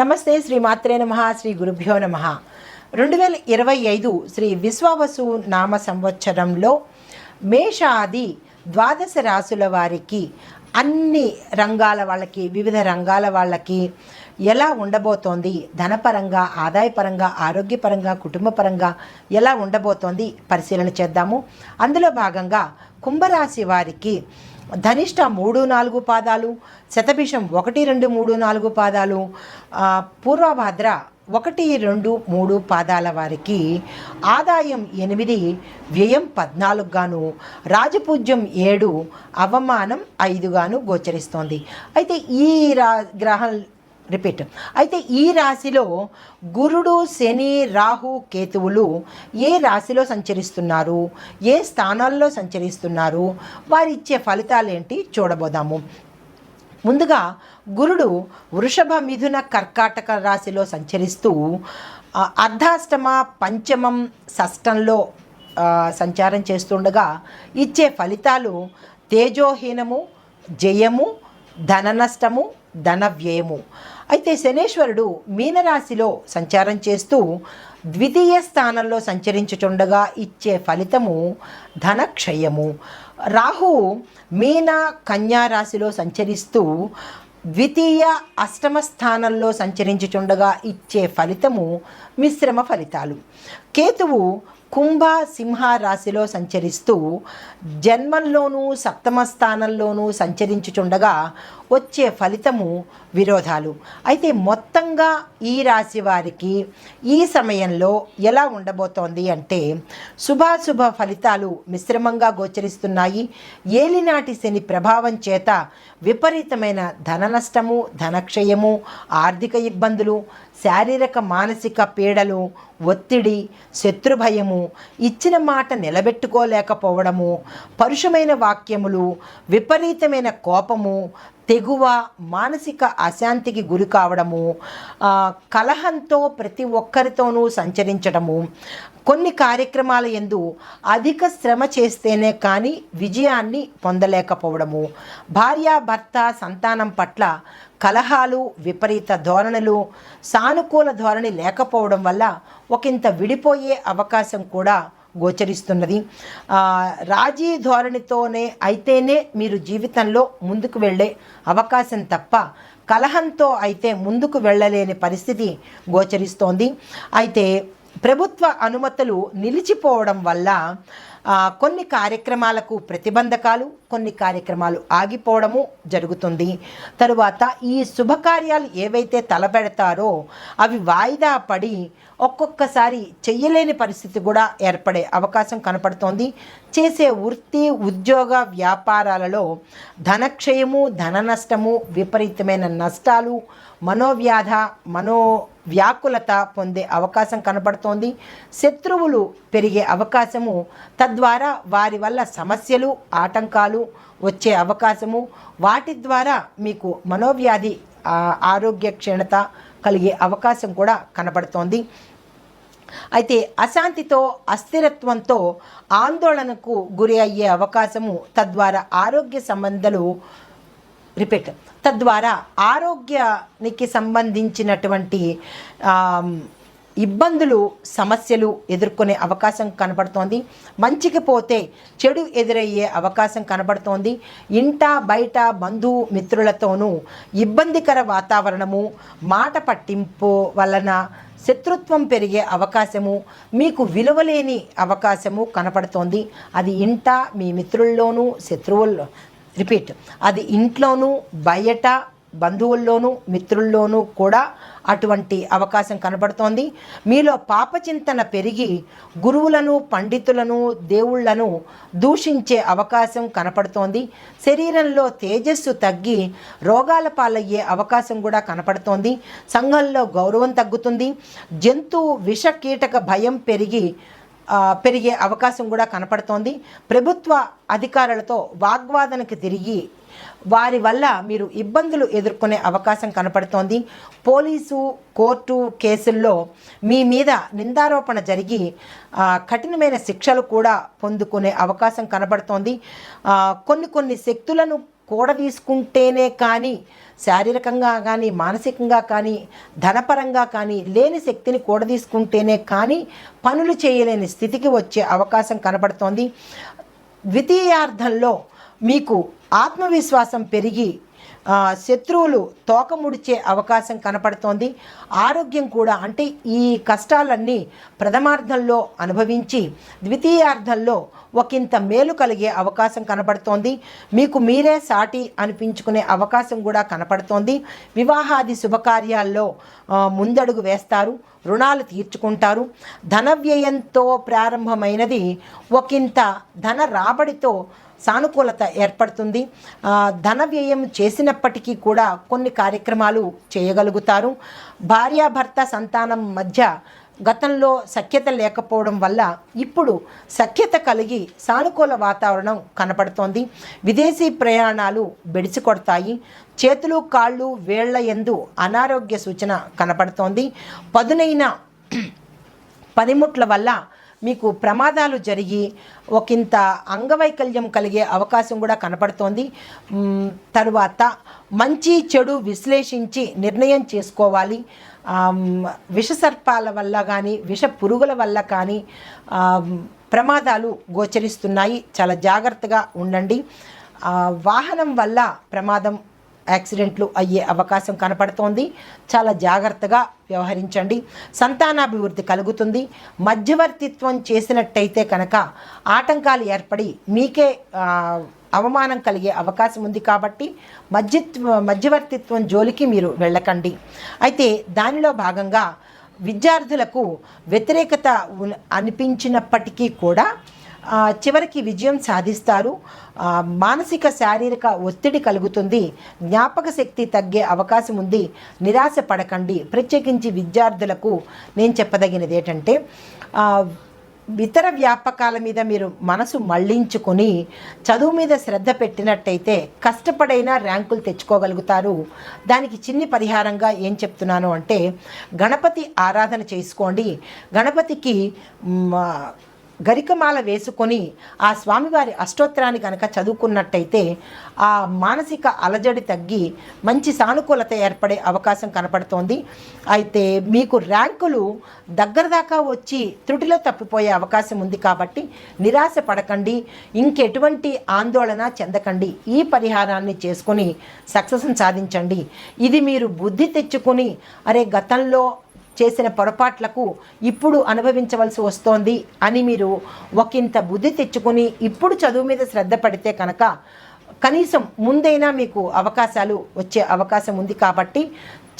నమస్తే శ్రీ మాత్రే నమ శ్రీ గురుభ్యో నమ. రెండు వేల ఇరవై ఐదు శ్రీ విశ్వావసు నామ సంవత్సరంలో మేషాది ద్వాదశ రాసుల వారికి అన్ని రంగాల వాళ్ళకి వివిధ రంగాల వాళ్ళకి ఎలా ఉండబోతోంది? ధనపరంగా ఆదాయపరంగా ఆరోగ్యపరంగా కుటుంబపరంగా ఎలా ఉండబోతోంది? పరిశీలన చేద్దాము. అందులో భాగంగా కుంభరాశి వారికి ధనిష్ట మూడు నాలుగు పాదాలు శతభిషం ఒకటి రెండు మూడు నాలుగు పాదాలు పూర్వభద్ర ఒకటి రెండు మూడు పాదాల వారికి ఆదాయం ఎనిమిది వ్యయం పద్నాలుగుగాను రాజపూజ్యం ఏడు అవమానం ఐదుగాను గోచరిస్తోంది. అయితే ఈ రా గ్రహ రిపీట్. అయితే ఈ రాశిలో గురుడు శని రాహు కేతువులు ఏ రాశిలో సంచరిస్తున్నారు? ఏ స్థానాల్లో సంచరిస్తున్నారు? వారిచ్చే ఫలితాలు ఏంటి చూడబోదాము. ముందుగా గురుడు వృషభ మిథున కర్కాటక రాశిలో సంచరిస్తూ అర్ధాష్టమ పంచమం షష్టంలో సంచారం చేస్తుండగా ఇచ్చే ఫలితాలు తేజోహీనము జయము ధన నష్టము ధన వ్యయము అయితే శనేశ్వరుడు మీనరాశిలో సంచారం చేస్తూ ద్వితీయ స్థానంలో సంచరించుచుండగా ఇచ్చే ఫలితము ధనక్షయము. రాహు మీన కన్యా రాశిలో సంచరిస్తూ ద్వితీయ అష్టమ స్థానంలో సంచరించుచుండగా ఇచ్చే ఫలితము మిశ్రమ ఫలితాలు. కేతువు కుంభ సింహ రాశిలో సంచరిస్తూ జన్మంలోనూ సప్తమ స్థానంలోనూ సంచరించుచుండగా వచ్చే ఫలితము విరోధాలు. అయితే మొత్తంగా ఈ రాశి వారికి ఈ సమయంలో ఎలా ఉండబోతోంది అంటే శుభాశుభ ఫలితాలు మిశ్రమంగా గోచరిస్తున్నాయి. ఏలినాటి శని ప్రభావం చేత విపరీతమైన ధన నష్టము ధనక్షయము ఆర్థిక ఇబ్బందులు శారీరక మానసిక పీడలు ఒత్తిడి శత్రుభయము ఇచ్చిన మాట నిలబెట్టుకోలేకపోవడము పరుషమైన వాక్యములు విపరీతమైన కోపము తెగువ మానసిక అశాంతికి గురి కావడము కలహంతో ప్రతి ఒక్కరితోనూ సంచరించడము. కొన్ని కార్యక్రమాల ఎందు అధిక శ్రమ చేస్తేనే కానీ విజయాన్ని పొందలేకపోవడము. భార్యాభర్త సంతానం పట్ల కలహాలు విపరీత ధోరణులు సానుకూల ధోరణి లేకపోవడం వల్ల ఒకంత విడిపోయే అవకాశం కూడా గోచరిస్తున్నది. రాజీ ధోరణితోనే అయితేనే మీరు జీవితంలో ముందుకు వెళ్ళే అవకాశం తప్ప కలహంతో అయితే ముందుకు వెళ్ళలేని పరిస్థితి గోచరిస్తోంది. అయితే ప్రభుత్వ అనుమతులు నిలిచిపోవడం వల్ల కొన్ని కార్యక్రమాలకు ప్రతిబంధకాలు కొన్ని కార్యక్రమాలు ఆగిపోవడము జరుగుతుంది. తరువాత ఈ శుభకార్యాలు ఏవైతే తలపెడతారో అవి వాయిదా పడి ఒక్కొక్కసారి చెయ్యలేని పరిస్థితి కూడా ఏర్పడే అవకాశం కనపడుతోంది. చేసే వృత్తి ఉద్యోగ వ్యాపారాలలో ధనక్షయము ధన నష్టము విపరీతమైన నష్టాలు మనోవ్యాధ మనో వ్యాకులత పొందే అవకాశం కనపడుతోంది శత్రువులు పెరిగే అవకాశము తద్వారా వారి వల్ల సమస్యలు ఆటంకాలు వచ్చే అవకాశము. వాటి ద్వారా మీకు మనోవ్యాధి ఆరోగ్య క్షీణత కలిగే అవకాశం కూడా కనబడుతోంది. అయితే అశాంతితో అస్థిరత్వంతో ఆందోళనకు గురి అయ్యే అవకాశము తద్వారా ఆరోగ్య సంబంధాలు రిపీట్. తద్వారా ఆరోగ్యానికి సంబంధించినటువంటి ఇబ్బందులు సమస్యలు ఎదుర్కొనే అవకాశం కనబడుతోంది. మంచికి పోతే చెడు ఎదురయ్యే అవకాశం కనబడుతోంది. ఇంట బయట బంధు మిత్రులతోనూ ఇబ్బందికర వాతావరణము మాట పట్టింపు వలన శత్రుత్వం పెరిగే అవకాశము మీకు విలువలేని అవకాశము కనపడుతోంది అది ఇంట మీ మిత్రుల్లోనూ శత్రువుల్లో రిపీట్. అది ఇంట్లోనూ బయట బంధువుల్లోనూ మిత్రుల్లోనూ కూడా అటువంటి అవకాశం కనబడుతోంది. మీలో పాపచింతన పెరిగి గురువులను పండితులను దేవుళ్ళను దూషించే అవకాశం కనపడుతోంది. శరీరంలో తేజస్సు తగ్గి రోగాల పాలయ్యే అవకాశం కూడా కనపడుతోంది. సంఘంలో గౌరవం తగ్గుతుంది. జంతు విష కీటక భయం పెరిగి పెరిగే అవకాశం కూడా కనపడుతోంది. ప్రభుత్వ అధికారులతో వాగ్వాదనకు తిరిగి వారి వల్ల మీరు ఇబ్బందులు ఎదుర్కొనే అవకాశం కనపడుతోంది. పోలీసు కోర్టు కేసుల్లో మీ మీద నిందారోపణ జరిగి కఠినమైన శిక్షలు కూడా పొందుకునే అవకాశం కనబడుతోంది కొన్ని కొన్ని శక్తులను కూడ తీసుకుంటేనే కానీ శారీరకంగా కానీ మానసికంగా కానీ ధనపరంగా కానీ లేని శక్తిని కూడ తీసుకుంటేనే కానీ పనులు చేయలేని స్థితికి వచ్చే అవకాశం కనబడుతోంది. ద్వితీయార్థంలో మీకు ఆత్మవిశ్వాసం పెరిగి శత్రువులు తోకముడిచే అవకాశం కనపడుతోంది. ఆరోగ్యం కూడా అంటే ఈ కష్టాలన్నీ ప్రథమార్థంలో అనుభవించి ద్వితీయార్థంలో ఒకంత మేలు కలిగే అవకాశం కనపడుతోంది. మీకు మీరే సాటి అనిపించుకునే అవకాశం కూడా కనపడుతోంది. వివాహాది శుభకార్యాల్లో ముందడుగు వేస్తారు రుణాలు తీర్చుకుంటారు. ధన వ్యయంతో ప్రారంభమైనది ఒకంత ధన రాబడితో సానుకూలత ఏర్పడుతుంది. ధన వ్యయం చేసినప్పటికీ కూడా కొన్ని కార్యక్రమాలు చేయగలుగుతారు. భార్యాభర్త సంతానం మధ్య గతంలో సఖ్యత లేకపోవడం వల్ల ఇప్పుడు సఖ్యత కలిగి సానుకూల వాతావరణం కనపడుతోంది. విదేశీ ప్రయాణాలు బెడిసి కొడతాయి చేతులు కాళ్ళు వేళ్ళ ఎందు అనారోగ్య సూచన కనపడుతోంది. పదునైన పనిముట్ల వల్ల మీకు ప్రమాదాలు జరిగి ఒకంత అంగవైకల్యం కలిగే అవకాశం కూడా కనపడుతోంది. తరువాత మంచి చెడు విశ్లేషించి నిర్ణయం చేసుకోవాలి. విషసర్పాల వల్ల కానీ విష పురుగుల వల్ల కానీ ప్రమాదాలు గోచరిస్తున్నాయి. చాలా జాగ్రత్తగా ఉండండి. వాహనం వల్ల ప్రమాదం యాక్సిడెంట్లు అయ్యే అవకాశం కనపడుతోంది. చాలా జాగ్రత్తగా వ్యవహరించండి. సంతానాభివృద్ధి కలుగుతుంది. మధ్యవర్తిత్వం చేసినట్టయితే కనుక ఆటంకాలు ఏర్పడి మీకే అవమానం కలిగే అవకాశం ఉంది కాబట్టి మధ్యత్వ మధ్యవర్తిత్వం జోలికి మీరు వెళ్ళకండి. అయితే దానిలో భాగంగా విద్యార్థులకు వ్యతిరేకత అనిపించినప్పటికీ కూడా చివరికి విజయం సాధిస్తారు. మానసిక శారీరక ఒత్తిడి కలుగుతుంది. జ్ఞాపక శక్తి తగ్గే అవకాశం ఉంది. నిరాశ పడకండి ప్రత్యేకించి విద్యార్థులకు నేను చెప్పదగినది ఏంటంటే ఇతర వ్యాపకాల మీద మీరు మనసు మళ్ళించుకొని చదువు మీద శ్రద్ధ పెట్టినట్టయితే కష్టపడైనా ర్యాంకులు తెచ్చుకోగలుగుతారు. దానికి చిన్ని పరిహారంగా ఏం చెప్తున్నాను అంటే గణపతి ఆరాధన చేసుకోండి. గణపతికి గరికమాల వేసుకొని ఆ స్వామివారి అష్టోత్తరాన్ని కనుక చదువుకున్నట్టయితే ఆ మానసిక అలజడి తగ్గి మంచి సానుకూలత ఏర్పడే అవకాశం కనపడుతోంది. అయితే మీకు ర్యాంకులు దగ్గర దాకా వచ్చి త్రుటిలో తప్పిపోయే అవకాశం ఉంది కాబట్టి నిరాశ పడకండి. ఇంకెటువంటి ఆందోళన చెందకండి. ఈ పరిహారాన్ని చేసుకొని సక్సెస్ని సాధించండి. ఇది మీరు బుద్ధి తెచ్చుకొని అరే గతంలో చేసిన పొరపాట్లకు ఇప్పుడు అనుభవించవలసి వస్తోంది అని మీరు ఒకంత బుద్ధి తెచ్చుకొని ఇప్పుడు చదువు మీద శ్రద్ధ పడితే కనుక కనీసం ముందైనా మీకు అవకాశాలు వచ్చే అవకాశం ఉంది కాబట్టి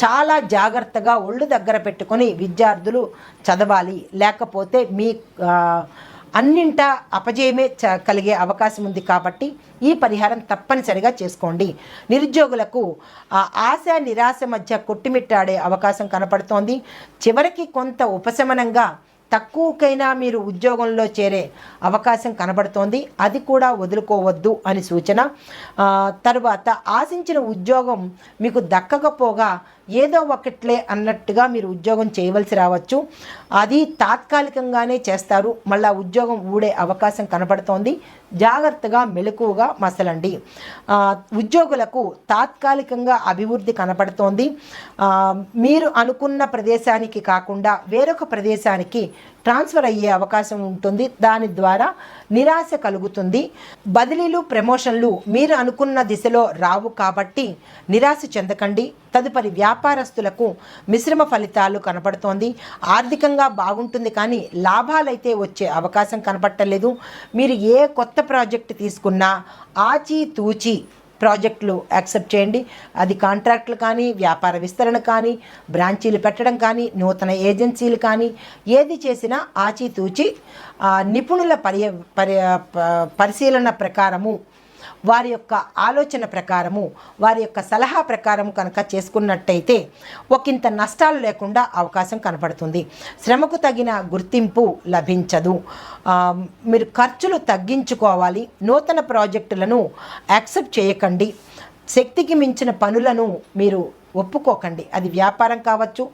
చాలా జాగ్రత్తగా ఒళ్ళు దగ్గర పెట్టుకొని విద్యార్థులు చదవాలి. లేకపోతే మీ అన్నింట అపజయమే చ కలిగే అవకాశం ఉంది కాబట్టి ఈ పరిహారం తప్పనిసరిగా చేసుకోండి. నిరుద్యోగులకు ఆ ఆశ నిరాశ మధ్య కొట్టిమిట్టాడే అవకాశం కనపడుతోంది. చివరికి కొంత ఉపశమనంగా తక్కువకైనా మీరు ఉద్యోగంలో చేరే అవకాశం కనబడుతోంది. అది కూడా వదులుకోవద్దు అని సూచన. తర్వాత తరువాత ఆశించిన ఉద్యోగం మీకు దక్కకపోగా ఏదో ఒకట్లే అన్నట్టుగా మీరు ఉద్యోగం చేయవలసి రావచ్చు. అది తాత్కాలికంగానే చేస్తారు. మళ్ళా ఉద్యోగం ఊడే అవకాశం కనబడుతోంది జాగ్రత్తగా మెలకువగా మసలండి. ఉద్యోగులకు తాత్కాలికంగా అభివృద్ధి కనపడుతోంది. మీరు అనుకున్న ప్రదేశానికి కాకుండా వేరొక ప్రదేశానికి ట్రాన్స్ఫర్ అయ్యే అవకాశం ఉంటుంది. దాని ద్వారా నిరాశ కలుగుతుంది. బదిలీలు ప్రమోషన్లు మీరు అనుకున్న దిశలో రావు కాబట్టి నిరాశ చెందకండి. తదుపరి వ్యాపారస్తులకు మిశ్రమ ఫలితాలు కనపడుతోంది. ఆర్థికంగా బాగుంటుంది కానీ లాభాలైతే వచ్చే అవకాశం కనపట్టలేదు. మీరు ఏ కొత్త ప్రాజెక్ట్ తీసుకున్నా ఆచి తూచి ప్రాజెక్టులు యాక్సెప్ట్ చేయండి. అది కాంట్రాక్టులు కానీ వ్యాపార విస్తరణ కానీ బ్రాంచీలు పెట్టడం కానీ నూతన ఏజెన్సీలు కానీ ఏది చేసినా ఆచితూచి నిపుణుల పర్య పర్య పరిశీలన ప్రకారము వారి యొక్క ఆలోచన ప్రకారము వారి యొక్క సలహా ప్రకారం కనుక చేసుకున్నట్టయితే ఒకంత నష్టాలు లేకుండా అవకాశం కనపడుతుంది. శ్రమకు తగిన గుర్తింపు లభించదు. మీరు ఖర్చులు తగ్గించుకోవాలి నూతన ప్రాజెక్టులను యాక్సెప్ట్ చేయకండి శక్తికి మించిన పనులను మీరు ఒప్పుకోకండి. అది వ్యాపారం కావచ్చు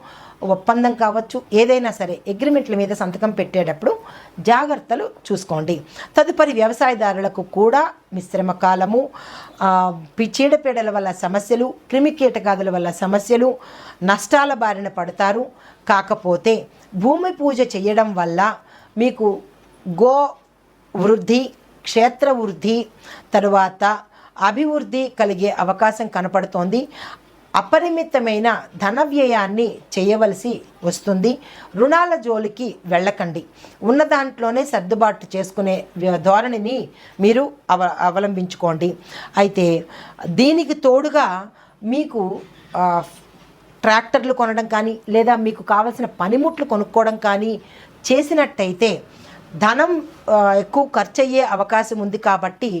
ఒప్పందం కావచ్చు ఏదైనా సరే అగ్రిమెంట్ల మీద సంతకం పెట్టేటప్పుడు జాగ్రత్తలు చూసుకోండి. తదుపరి వ్యవసాయదారులకు కూడా మిశ్రమ కాలము చీడపీడల వల్ల సమస్యలు క్రిమి కీటకాదుల వల్ల సమస్యలు నష్టాల బారిన పడతారు. కాకపోతే భూమి పూజ చేయడం వల్ల మీకు గో వృద్ధి క్షేత్ర వృద్ధి తరువాత అభివృద్ధి కలిగే అవకాశం కనపడుతోంది. అపరిమితమైన ధన వ్యయాన్ని చేయవలసి వస్తుంది. రుణాల జోలికి వెళ్ళకండి. ఉన్న దాంట్లోనే సర్దుబాటు చేసుకునే ధోరణిని మీరు అవ అవలంబించుకోండి. అయితే దీనికి తోడుగా మీకు ట్రాక్టర్లు కొనడం కానీ లేదా మీకు కావలసిన పనిముట్లు కొనుక్కోవడం కానీ చేసినట్టయితే ధనం ఎక్కువ ఖర్చు అయ్యే అవకాశం ఉంది కాబట్టి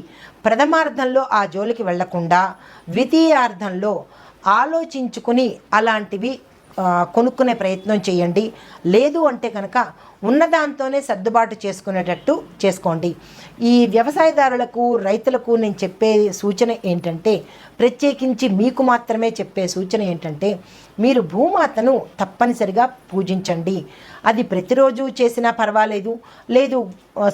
ప్రథమార్థంలో ఆ జోలికి వెళ్ళకుండా ద్వితీయార్థంలో ఆలోచించుకుని అలాంటివి కొనుక్కునే ప్రయత్నం చేయండి. లేదు అంటే కనుక ఉన్నదాంతోనే సర్దుబాటు చేసుకునేటట్టు చేసుకోండి. ఈ వ్యవసాయదారులకు రైతులకు నేను చెప్పే సూచన ఏంటంటే ప్రత్యేకించి మీకు మాత్రమే చెప్పే సూచన ఏంటంటే మీరు భూమాతను తప్పనిసరిగా పూజించండి. అది ప్రతిరోజు చేసినా పర్వాలేదు. లేదు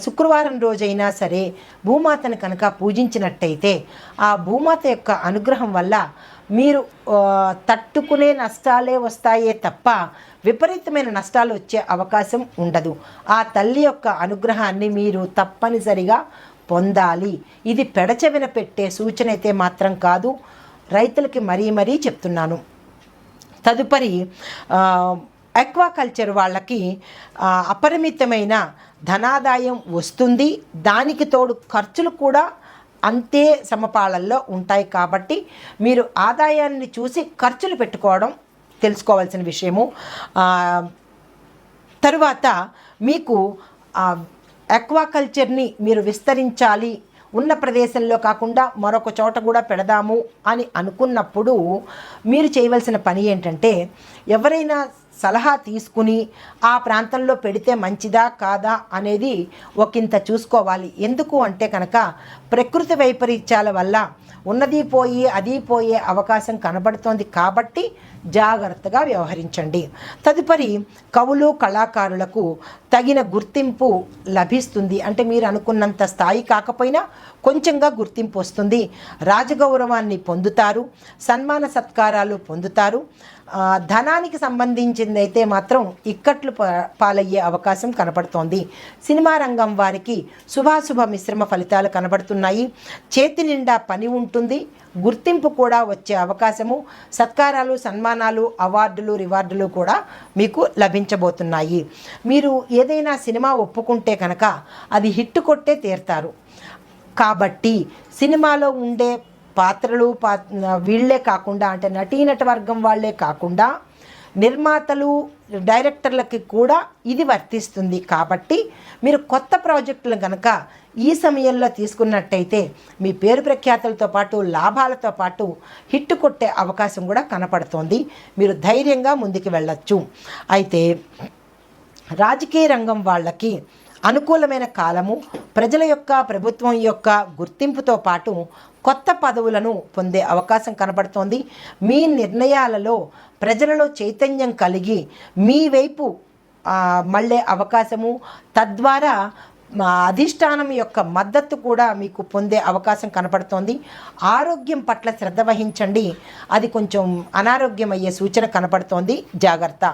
శుక్రవారం రోజైనా సరే భూమాతను కనుక పూజించినట్టయితే ఆ భూమాత యొక్క అనుగ్రహం వల్ల మీరు తట్టుకునే నష్టాలే వస్తాయే తప్ప విపరీతమైన నష్టాలు వచ్చే అవకాశం ఉండదు. ఆ తల్లి యొక్క అనుగ్రహాన్ని మీరు తప్పనిసరిగా పొందాలి. ఇది పెడచెవిన పెట్టే సూచన అయితే మాత్రం కాదు. రైతులకి మరీ మరీ చెప్తున్నాను. తదుపరి అక్వాకల్చర్ వాళ్ళకి అపరిమితమైన ధనాదాయం వస్తుంది. దానికి తోడు ఖర్చులు కూడా అంతే సమపాలల్లో ఉంటాయి కాబట్టి మీరు ఆదాయాన్ని చూసి ఖర్చులు పెట్టుకోవడం తెలుసుకోవాల్సిన విషయము. తరువాత మీకు అక్వాకల్చర్ని మీరు విస్తరించాలి. ఉన్న ప్రదేశంలో కాకుండా మరొక చోట కూడా పెడదాము అని అనుకున్నప్పుడు మీరు చేయవలసిన పని ఏంటంటే ఎవరైనా సలహా తీసుకుని ఆ ప్రాంతంలో పెడితే మంచిదా కాదా అనేది ఒకంత చూసుకోవాలి. ఎందుకు అంటే కనుక ప్రకృతి వైపరీత్యాల వల్ల ఉన్నది పోయి అది పోయే అవకాశం కనబడుతోంది కాబట్టి జాగ్రత్తగా వ్యవహరించండి. తదుపరి కవులు కళాకారులకు తగిన గుర్తింపు లభిస్తుంది. అంటే మీరు అనుకున్నంత స్థాయి కాకపోయినా కొంచెంగా గుర్తింపు వస్తుంది. రాజగౌరవాన్ని పొందుతారు సన్మాన సత్కారాలు పొందుతారు ధనానికి సంబంధించిందైతే మాత్రం ఇక్కట్లు పాలయ్యే అవకాశం కనపడుతోంది. సినిమా రంగం వారికి శుభాశుభ మిశ్రమ ఫలితాలు కనబడుతున్నాయి. చేతి నిండా పని ఉంటుంది. గుర్తింపు కూడా వచ్చే అవకాశము. సత్కారాలు సన్మానాలు అవార్డులు రివార్డులు కూడా మీకు లభించబోతున్నాయి. మీరు ఏదైనా సినిమా ఒప్పుకుంటే కనుక అది హిట్ కొట్టే తీరుతారు. కాబట్టి సినిమాలో ఉండే పాత్రలు పా వీళ్ళే కాకుండా అంటే నటీనట వర్గం వాళ్ళే కాకుండా నిర్మాతలు డైరెక్టర్లకి కూడా ఇది వర్తిస్తుంది. కాబట్టి మీరు కొత్త ప్రాజెక్టులు కనుక ఈ సమయంలో తీసుకున్నట్టయితే మీ పేరు ప్రఖ్యాతులతో పాటు లాభాలతో పాటు హిట్ కొట్టే అవకాశం కూడా కనపడుతోంది. మీరు ధైర్యంగా ముందుకు వెళ్ళచ్చు. అయితే రాజకీయ రంగం వాళ్ళకి అనుకూలమైన కాలము ప్రజల యొక్క ప్రభుత్వం యొక్క గుర్తింపుతో పాటు కొత్త పదవులను పొందే అవకాశం కనబడుతోంది. మీ నిర్ణయాలలో ప్రజలలో చైతన్యం కలిగి మీ వైపు మళ్ళే అవకాశము తద్వారా మా అధిష్టానం యొక్క మద్దతు కూడా మీకు పొందే అవకాశం కనపడుతోంది ఆరోగ్యం పట్ల శ్రద్ధ వహించండి. అది కొంచెం అనారోగ్యం అయ్యే సూచన కనపడుతోంది జాగ్రత్త.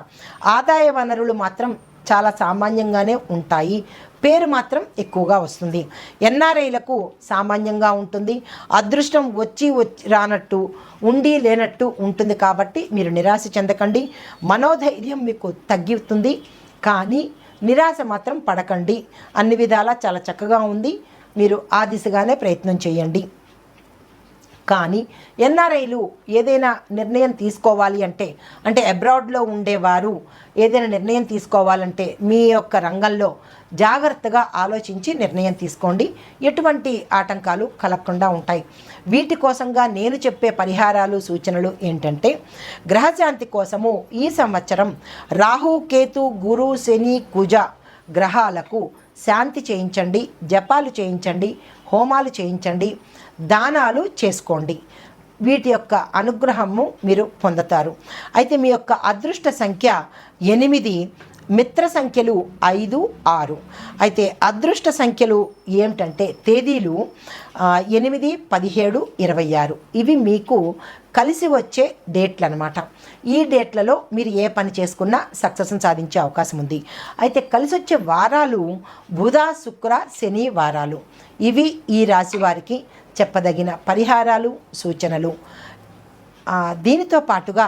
ఆదాయ వనరులు మాత్రం చాలా సామాన్యంగానే ఉంటాయి. పేరు మాత్రం ఎక్కువగా వస్తుంది. ఎన్ఆర్ఐలకు సామాన్యంగా ఉంటుంది. అదృష్టం వచ్చి వచ్చి రానట్టు ఉండి లేనట్టు ఉంటుంది కాబట్టి మీరు నిరాశ చెందకండి. మనోధైర్యం మీకు తగ్గుతుంది. కానీ నిరాశ మాత్రం పడకండి. అన్ని విధాలా చాలా చక్కగా ఉంది. మీరు ఆ దిశగానే ప్రయత్నం చేయండి. కానీ ఎన్ఆర్ఐలు ఏదైనా నిర్ణయం తీసుకోవాలి అంటే అంటే అబ్రాడ్లో ఉండేవారు ఏదైనా నిర్ణయం తీసుకోవాలంటే మీ యొక్క రంగంలో జాగ్రత్తగా ఆలోచించి నిర్ణయం తీసుకోండి. ఎటువంటి ఆటంకాలు కలగకుండా ఉంటాయి. వీటి కోసంగా నేను చెప్పే పరిహారాలు సూచనలు ఏంటంటే గ్రహశాంతి కోసము ఈ సంవత్సరం రాహు కేతు గురు శని కుజ గ్రహాలకు శాంతి చేయించండి జపాలు చేయించండి హోమాలు చేయించండి దానాలు చేసుకోండి. వీటి యొక్క అనుగ్రహము మీరు పొందుతారు. అయితే మీ యొక్క అదృష్ట సంఖ్య ఎనిమిది మిత్ర సంఖ్యలు ఐదు ఆరు. అయితే అదృష్ట సంఖ్యలు ఏమిటంటే తేదీలు ఎనిమిది పదిహేడు ఇరవై ఆరు. ఇవి మీకు కలిసి వచ్చే డేట్లు అనమాట ఈ డేట్లలో మీరు ఏ పని చేసుకున్నా సక్సెస్ని సాధించే అవకాశం ఉంది. అయితే కలిసి వచ్చే వారాలు బుధ శుక్ర శని వారాలు. ఇవి ఈ రాశి వారికి చెప్పదగిన పరిహారాలు సూచనలు. దీనితో పాటుగా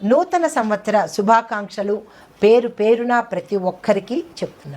నూతన సంవత్సర శుభాకాంక్షలు పేరు పేరున ప్రతి ఒక్కరికి చెప్తున్నాను.